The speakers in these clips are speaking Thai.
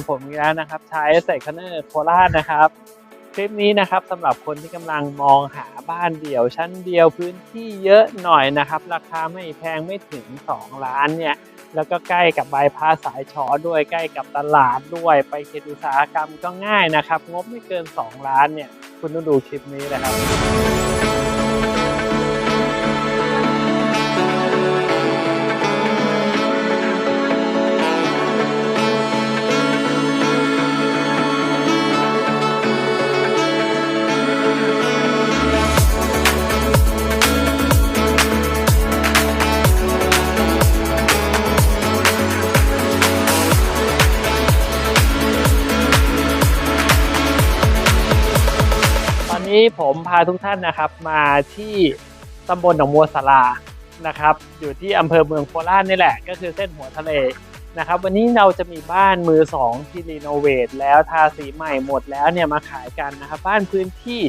กับผมอีกแล้วนะครับชายเซคเนอร์โคราชนะครับ คลิปนี้นะครับสำหรับคนที่กำลังมองหาบ้านเดี่ยวชั้นเดียวพื้นที่เยอะหน่อยนะครับ ราคาไม่แพงไม่ถึง 2 ล้านเนี่ย แล้วก็ใกล้กับบายพาสสายชอด้วยใกล้กับตลาดด้วยไปเขตอุตสาหกรรมก็ง่ายนะครับ งบไม่เกิน 2 ล้านเนี่ย คุณต้องดูคลิปนี้นะครับ ผมพาทุกท่านนะครับมาที่ตำบลหนองบัวสารานะครับ อยู่ที่อำเภอเมืองโคราชนี่แหละ ก็คือเส้นหัวทะเลนะครับ วันนี้เราจะมีบ้านมือสองที่รีโนเวทแล้วทาสีใหม่หมดแล้วเนี่ยมาขายกันนะครับ บ้านพื้นที่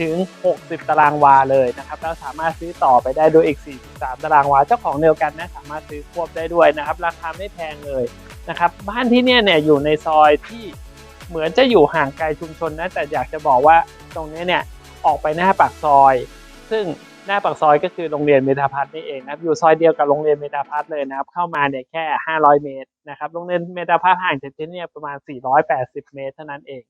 ถึง 60 ตารางวาเลยนะครับแล้วสามารถซื้อต่อไปได้ด้วยอีก 43 ตารางวา เจ้าของเดียวกันนะสามารถซื้อควบได้ด้วยนะครับ ราคาไม่แพงเลยนะครับ บ้านที่เนี่ยเนี่ยอยู่ในซอยที่เหมือนจะอยู่ห่างไกลชุมชนนะแต่อยากจะบอกว่าตรงนี้เนี่ย ออกไปหน้าปากซอย ซึ่งหน้าปากซอยก็คือโรงเรียนเมธาพัฒน์นี่เองนะครับอยู่ซอยเดียวกับโรงเรียนเมธาพัฒน์เลยนะครับ เข้ามาเนี่ยแค่ 500 เมตรนะครับโรงเรียนเมธาพัฒน์ห่างจากที่นี่ประมาณ 480 เมตรเท่านั้นเอง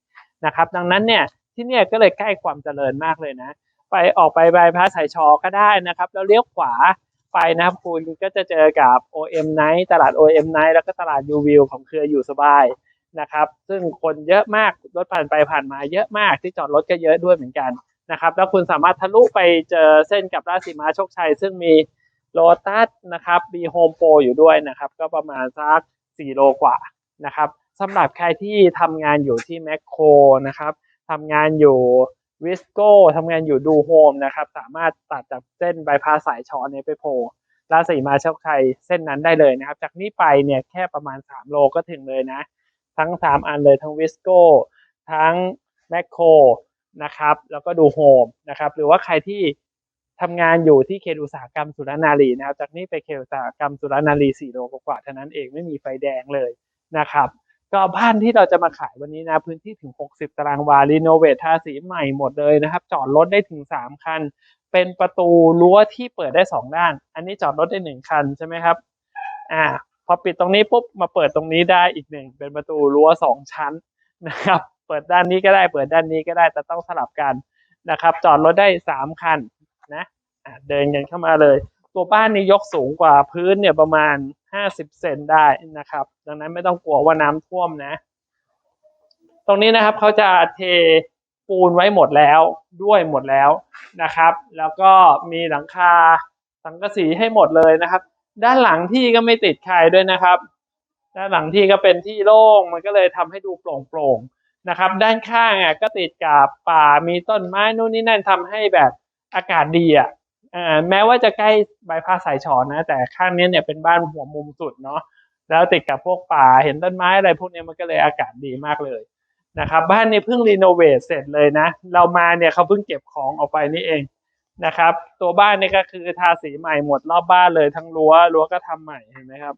นะครับ ดังนั้นเนี่ยที่นี่ก็เลยใกล้ความเจริญมากเลยนะ ไปออกไปบายพาสสายชอก็ได้นะครับ แล้วเลี้ยวขวาไปนะครับคุณก็จะเจอกับ OM Night ตลาด OM Night แล้วก็ตลาด U View ของเครืออยู่สบายนะครับ ซึ่งคนเยอะมากรถผ่านไปผ่านมาเยอะมากที่จอดรถก็เยอะด้วยเหมือนกัน นะครับ แล้วคุณสามารถทะลุไปเจอเส้นกับราชสีมาโชคชัย ซึ่งมีโลตัสนะครับมีโฮมโปรอยู่ด้วยนะครับ ก็ประมาณสัก4โลกว่านะครับสำหรับใครที่ทำงานอยู่ที่แมคโครนะครับทำงานอยู่วิสโก้ทำงานอยู่ดูโฮมนะครับ สามารถตัดจากเส้นบายพาสสายชอนี้ไปโผล่ราชสีมาโชคชัยเส้นนั้นได้เลยนะครับ จากนี้ไปเนี่ยแค่ประมาณ 3 โลก็ถึงเลยนะ ทั้ง 3 อันเลยทั้งวิสโก้ทั้งแมคโคร นะครับ แล้วก็ดูโฮมนะครับ หรือว่าใครที่ทำงานอยู่ที่เขตอุตสาหกรรมสุรนารีนะครับ จากนี้ไปเขตอุตสาหกรรมสุรนารี4โลกว่าเท่านั้นเองไม่มีไฟแดงเลยนะครับ ก็บ้านที่เราจะมาขายวันนี้นะพื้นที่ถึง 60 ตารางวารีโนเวททาสีใหม่หมดเลยนะครับ จอดรถได้ถึง 3 คัน เป็นประตูรั้วที่เปิดได้ 2 ด้าน อันนี้จอดรถได้ 1 คันใช่ไหมครับอ่าพอปิดตรงนี้ปุ๊บมาเปิดตรงนี้ได้อีกหนึ่งเป็นประตูรั้วสองชั้นนะครับ เปิดด้านนี้ก็ได้ เปิดด้านนี้ก็ได้ แต่ต้องสลับกันนะครับ จอดรถได้สามคันนะเดินกันเข้ามาเลย ตัวบ้านนี้ยกสูงกว่าพื้นเนี่ยประมาณห้าสิบเซนได้นะครับ ดังนั้นไม่ต้องกลัวว่าน้ำท่วมนะ ตรงนี้นะครับเขาจะเทปูนไว้หมดแล้วด้วยหมดแล้วนะครับ แล้วก็มีหลังคาสังกะสีให้หมดเลยนะครับ ด้านหลังที่ก็ไม่ติดใครด้วยนะครับ ด้านหลังที่ก็เป็นที่โล่งมันก็เลยทำให้ดูโปร่งๆ นะครับ ด้านข้างอะก็ติดกับป่ามีต้นไม้นู่นนี่นั่นทำให้แบบอากาศดีอะแม้ว่าจะใกล้บายพาสสายชอนนะ แต่ข้างนี้เนี่ยเป็นบ้านหัวมุมสุดเนาะแล้วติดกับพวกป่าเห็นต้นไม้อะไรพวกนี้มันก็เลยอากาศดีมากเลยนะครับ บ้านนี้เพิ่งรีโนเวทเสร็จเลยนะ เรามาเนี่ยเขาเพิ่งเก็บของออกไปนี่เองนะครับ ตัวบ้านนี่ก็คือทาสีใหม่หมดรอบบ้านเลยทั้งรั้วรั้วก็ทำใหม่เห็นไหมครับ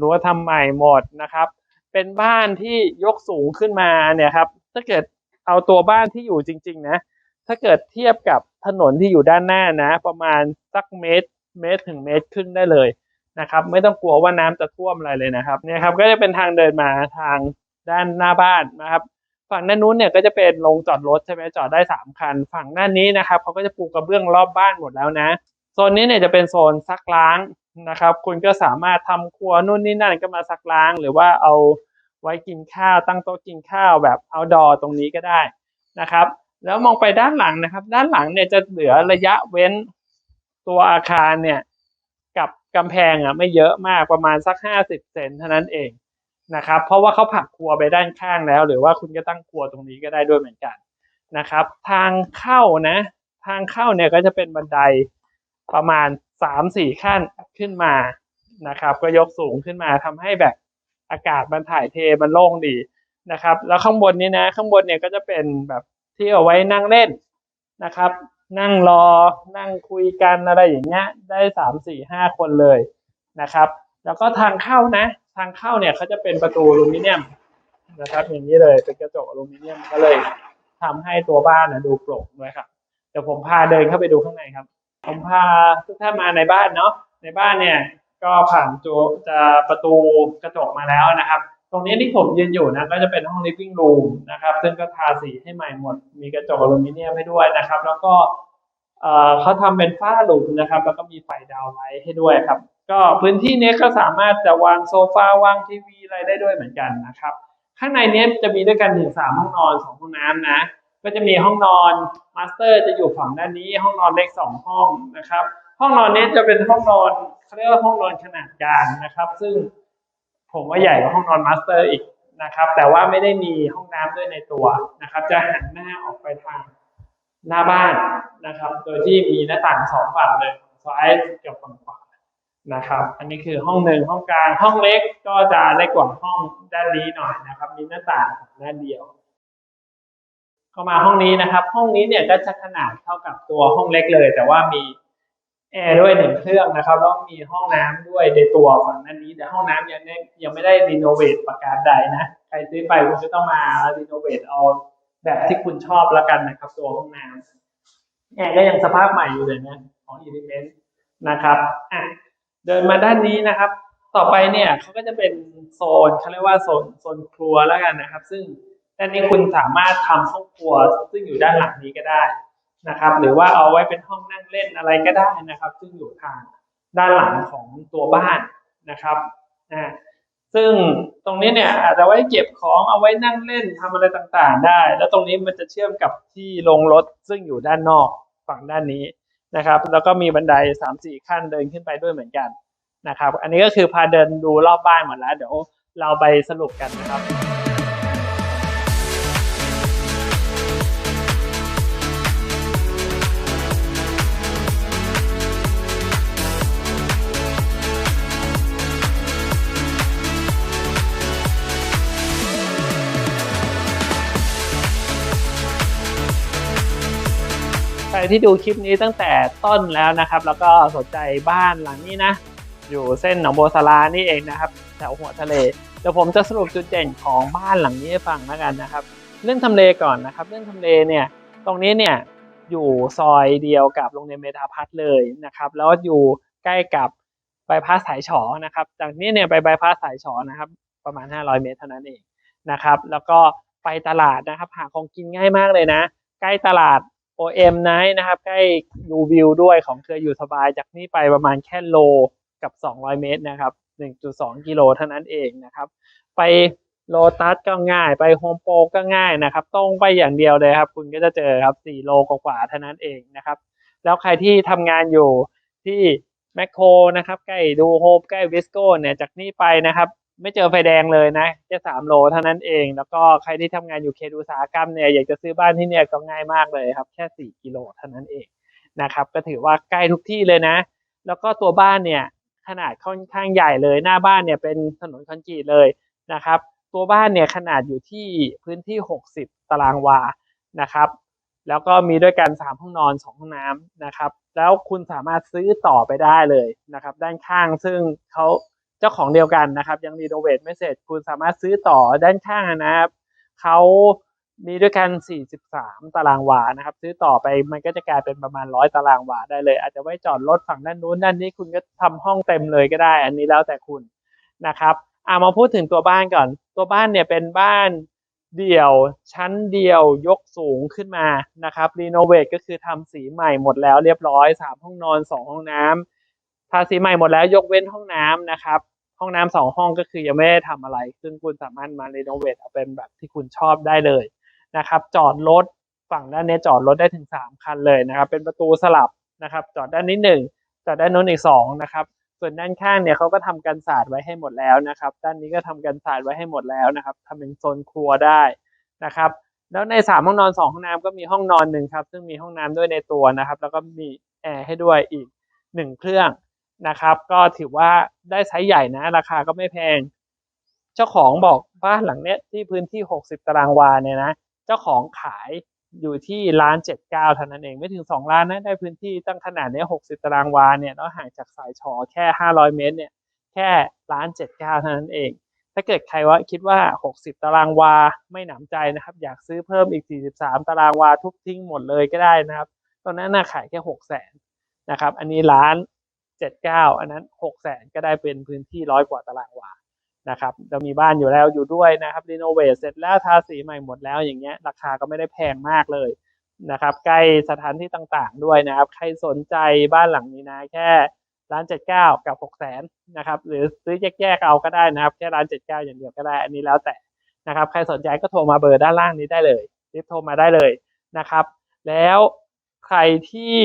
รั้วทำใหม่หมดนะครับ เป็นบ้านที่ยกสูงขึ้นมาเนี่ยครับ ถ้าเกิดเอาตัวบ้านที่อยู่จริง ๆ นะ ถ้าเกิดเทียบกับถนนที่อยู่ด้านหน้านะ ประมาณสักเมตร เมตรถึงเมตรขึ้นได้เลยนะครับ ไม่ต้องกลัวว่าน้ำจะท่วมอะไรเลยนะครับ เนี่ยครับก็จะเป็นทางเดินมาทางด้านหน้าบ้านนะครับ ฝั่งด้านนู้นเนี่ยก็จะเป็นโรงจอดรถใช่ไหมจอดได้สามคัน ฝั่งด้านนี้นะครับเขาก็จะปูกระเบื้องรอบบ้านหมดแล้วนะโซนนี้เนี่ยจะเป็นโซนซักล้างนะครับ คุณก็สามารถทำครัวนู่นนี่นั่นก็มาซักล้าง หรือว่าเอา ไว้กินข้าวตั้งโต๊ะกินข้าวแบบ outdoor ตรงนี้ก็ได้นะครับ แล้วมองไปด้านหลังนะครับ ด้านหลังเนี่ยจะเหลือระยะเว้นตัวอาคารเนี่ยกับกำแพงอะไม่เยอะมากประมาณสักห้าสิบเซนเท่านั้นเองนะครับ เพราะว่าเขาผักครัวไปด้านข้างแล้ว หรือว่าคุณก็ตั้งครัวตรงนี้ก็ได้ด้วยเหมือนกันนะครับ ทางเข้านะ ทางเข้าเนี่ยก็จะเป็นบันไดประมาณสามสี่ขั้นขึ้นมานะครับ ก็ยกสูงขึ้นมาทำให้แบบ อากาศมันถ่ายเทมันโล่งดีนะครับ แล้วข้างบนนี้นะ ข้างบนเนี่ยก็จะเป็นแบบที่เอาไว้นั่งเล่นนะครับ นั่งรอนั่งคุยกันอะไรอย่างเงี้ยได้สามสี่ห้าคนเลยนะครับ แล้วก็ทางเข้านะ ทางเข้าเนี่ยเขาจะเป็นประตูอลูมิเนียมนะครับ อย่างนี้เลยเป็นกระจกอลูมิเนียมก็เลยทำให้ตัวบ้านนะดูโปร่งด้วยครับเดี๋ยวผมพาเดินเข้าไปดูข้างในครับ ผมพาทุกท่านมาในบ้านเนาะในบ้านเนี่ย ก็ผ่านตัวจะประตูกระจกมาแล้วนะครับ ตรงนี้ที่ผมยืนอยู่นะก็จะเป็นห้อง living room นะครับ ซึ่งก็ทาสีให้ใหม่หมด มีกระจกอลูมิเนียมให้ด้วยนะครับ แล้วก็เอ่อเขาทำเป็นฝ้าหลุมนะครับ แล้วก็มีไฟดาวไลท์ให้ด้วยครับ ก็พื้นที่นี้ก็สามารถจะวางโซฟาวางทีวีอะไรได้ด้วยเหมือนกันนะครับ ข้างในนี้จะมีด้วยกันถึงสามห้องนอนสองห้องน้ำนะก็จะมีห้องนอนมาสเตอร์จะอยู่ฝั่งด้านนี้ห้องนอนเล็กสองห้องนะครับ ห้องนอนนี้จะเป็นห้องนอนเขาเรียกว่าห้องนอนขนาดกลางนะครับ ซึ่งผมว่าใหญ่กว่าห้องนอนมาสเตอร์อีกนะครับ แต่ว่าไม่ได้มีห้องน้ำด้วยในตัวนะครับ จะหันหน้าออกไปทางหน้าบ้านนะครับ โดยที่มีหน้าต่างสองฝั่งเลยซ้ายกับฝั่งขวานะครับ อันนี้คือห้องหนึ่งห้องกลางห้องเล็กก็จะเล็กกว่าห้องด้านนี้หน่อยนะครับ มีหน้าต่างด้านเดียวเข้ามาห้องนี้นะครับ ห้องนี้เนี่ยก็จะขนาดเท่ากับตัวห้องเล็กเลย แต่ว่ามี แอร์ด้วยหนึ่งเครื่องนะครับแล้วมีห้องน้ำด้วยในตัวฝั่งด้นนี้ แต่ห้องน้ำยังไม่ยังไม่ได้รีโนเวทประการใดนะใครซื้อไปคุณก็ต้องมารีโนเวทเอาแบบที่คุณชอบแล้วกันนะครับตัวห้องน้ำแอร์ก็ยังสภาพใหม่อยู่เลยนะของ Element นะครับอะเดินมาด้านนี้นะครับ ต่อไปเนี่ยเขาก็จะเป็นโซนเขาเรียกว่าโซนโซนครัวแล้วกันนะครับ ซึ่งด้านนี้คุณสามารถทำห้องครัวซึ่งอยู่ด้านหลังนี้ก็ได้ นะครับ หรือว่าเอาไว้เป็นห้องนั่งเล่นอะไรก็ได้นะครับ ซึ่งอยู่ทางด้านหลังของตัวบ้านนะครับอ่าซึ่งตรงนี้เนี่ยอาจจะไว้เก็บของเอาไว้นั่งเล่นทำอะไรต่างๆ ได้ แล้วตรงนี้มันจะเชื่อมกับที่ลงรถซึ่งอยู่ด้านนอกฝั่งด้านนี้นะครับ แล้วก็มีบันไดสามสี่ขั้นเดินขึ้นไปด้วยเหมือนกันนะครับ อันนี้ก็คือพาเดินดูรอบบ้านหมดแล้ว เดี๋ยวเราไปสรุปกันนะครับ รที่ดูคลิปนี้ตั้งแต่ต้นแล้วนะครับ แล้วก็สนใจบ้านหลังนี้นะ อยู่เส้นหนองบัวสารานี่เองนะครับแถวหัวทะเลเดี๋ยวผมจะสรุปจุดเด่นของบ้านหลังนี้ให้ฟังแล้วกันนะครับ เรื่องทำเลก่อนนะครับ เรื่องทำเลเนี่ยตรงนี้เนี่ยอยู่ซอยเดียวกับโรงเรียนเมธาพัฒน์เลยนะครับ แล้วอยู่ใกล้กับบายพาสสายฉอนะครับ จากนี้เนี่ยไปบายพาสสายฉอนะครับ ประมาณ 500 เมตรเท่านั้นเองนะครับ แล้วก็ไปตลาดนะครับ หาของกินง่ายมากเลยนะ ใกล้ตลาด OM Night นะครับใกล้ดูวิวด้วยของเครืออยู่สบายจากนี้ไปประมาณแค่โลกับ 200 เมตรนะครับ 1.2 กิโลเท่านั้นเองนะครับ ไปโลตัสก็ง่ายไปโฮมโปรก็ง่ายนะครับ ตรงไปอย่างเดียวเลยครับ คุณก็จะเจอครับ 4 โลกว่าเท่านั้นเองนะครับ แล้วใครที่ทำงานอยู่ที่แมคโครนะครับ ใกล้ดูโฮมใกล้วิสโก้เนี่ยจากนี้ไปนะครับ ไม่เจอไฟแดงเลยนะแค่สามโลเท่านั้นเอง แล้วก็ใครที่ทำงานอยู่เขตอุตสาหกรรมเนี่ยอยากจะซื้อบ้านที่เนี่ยก็ง่ายมากเลยครับ แค่สี่กิโลเท่านั้นเองนะครับ ก็ถือว่าใกล้ทุกที่เลยนะ แล้วก็ตัวบ้านเนี่ยขนาดค่อนข้างใหญ่เลย หน้าบ้านเนี่ยเป็นถนนคอนกรีตเลยนะครับ ตัวบ้านเนี่ยขนาดอยู่ที่พื้นที่ 60 ตารางวานะครับ แล้วก็มีด้วยกัน3ห้องนอน2ห้องน้ำนะครับ แล้วคุณสามารถซื้อต่อไปได้เลยนะครับ ด้านข้างซึ่งเขา เจ้าของเดียวกันนะครับ ยังรีโนเวทไม่เสร็จคุณสามารถซื้อต่อด้านข้างนะครับเขามีด้วยกัน 43 ตารางวานะครับ ซื้อต่อไปมันก็จะกลายเป็นประมาณ 100 ตารางวาได้เลย อาจจะไว้จอดรถฝั่งด้านนู้นด้านนี้คุณก็ทำห้องเต็มเลยก็ได้ อันนี้แล้วแต่คุณนะครับอามาพูดถึงตัวบ้านก่อน ตัวบ้านเนี่ยเป็นบ้านเดี่ยวชั้นเดียวยกสูงขึ้นมานะครับรีโนเวทก็คือทำสีใหม่หมดแล้วเรียบร้อย 3 ห้องนอน 2 ห้องน้ำ ทาสีใหม่หมดแล้วยกเว้นห้องน้ำนะครับ ห้องน้ำสองห้องก็คือยังไม่ได้ทำอะไร ซึ่งคุณสามารถมารีโนเวทเอาเป็นแบบที่คุณชอบได้เลยนะครับ จอดรถฝั่งด้านนี้จอดรถได้ถึง 3 คันเลยนะครับ เป็นประตูสลับนะครับ จอดด้านนี้หนึ่งจอดด้านโน้นอีกสองนะครับส่วนด้านข้างเนี่ยเขาก็ทำกันศาสตร์ไว้ให้หมดแล้วนะครับ ด้านนี้ก็ทำกันศาสตร์ไว้ให้หมดแล้วนะครับทำเป็นโซนครัวได้นะครับ แล้วในสามห้องนอนสองห้องน้ำก็มีห้องนอนหนึ่งครับ ซึ่งมีห้องน้ำด้วยในตัวนะครับ แล้วก็มีแอร์ให้ด้วยอีกหนึ่งเครื่อง นะครับ ก็ถือว่าได้ไซส์ใหญ่นะ ราคาก็ไม่แพง เจ้าของบอกบ้านหลังเนี้ยที่พื้นที่หกสิบตารางวาเนี่ยนะ เจ้าของขายอยู่ที่ล้านเจ็ดเก้าเท่านั้นเองไม่ถึงสองล้านนะได้พื้นที่ตั้งขนาดเนี้หกสิบตารางวาเนี่ยแล้วห่างจากสายชอแค่ห้าร้อยเมตรเนี่ยแค่ล้านเจ็ดเก้าเท่านั้นเอง ถ้าเกิดใครว่าคิดว่า60ตารางวาไม่หนำใจนะครับ อยากซื้อเพิ่มอีก43ตารางวาทุบทิ้งหมดเลยก็ได้นะครับตอนนั้นน่าขายแค่6 0 0 0 0นะครับ อันนี้ล้าน 79 อันนั้น6 0 0 0 0ก็ได้เป็นพื้นที่ร้อยกว่าตารางวานะครับเรามีบ้านอยู่แล้วอยู่ด้วยนะครับรีโนเวทเสร็จแล้วทาสีใหม่หมดแล้วอย่างเงี้ยราคาก็ไม่ได้แพงมากเลยนะครับ ใกล้สถานที่ต่างๆด้วยนะครับ ใครสนใจบ้านหลังนี้นะแค่ร้านเจ็ดเก้ากับหกแสนนะครับหรือซื้อแยกๆเอาก็ได้นะครับ แค่ร้านเจ็ดเก้าอย่างเดียวก็ได้อันนี้แล้วแต่นะครับ ใครสนใจก็โทรมาเบอร์ด้านล่างนี้ได้เลยรีบโทรมาได้เลยนะครับ แล้วใครที่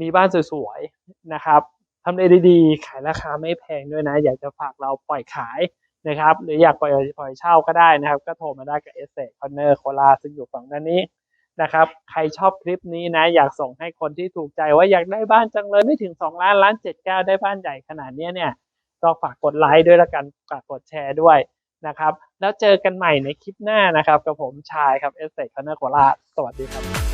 มีบ้านสวยๆนะครับทำเลดีๆ ขายราคาไม่แพงด้วยนะ อยากจะฝากเราปล่อยขายนะครับ หรืออยากปล่อยปล่อยเช่าก็ได้นะครับ ก็โทรมาได้กับเอสเซคอนเนอร์โคลาซึ่งอยู่ฝั่งด้านนี้นะครับ ใครชอบคลิปนี้นะ อยากส่งให้คนที่ถูกใจว่าอยากได้บ้านจังเลยไม่ถึง 2 ล้านล้านเจ็ดเก้าได้บ้านใหญ่ขนาดนี้เนี่ยก็ฝากกดไลค์ด้วยละกันฝากกดแชร์ด้วยนะครับ แล้วเจอกันใหม่ในคลิปหน้านะครับ กับผมชายครับเอสเซคอนเนอร์โคลาสวัสดีครับ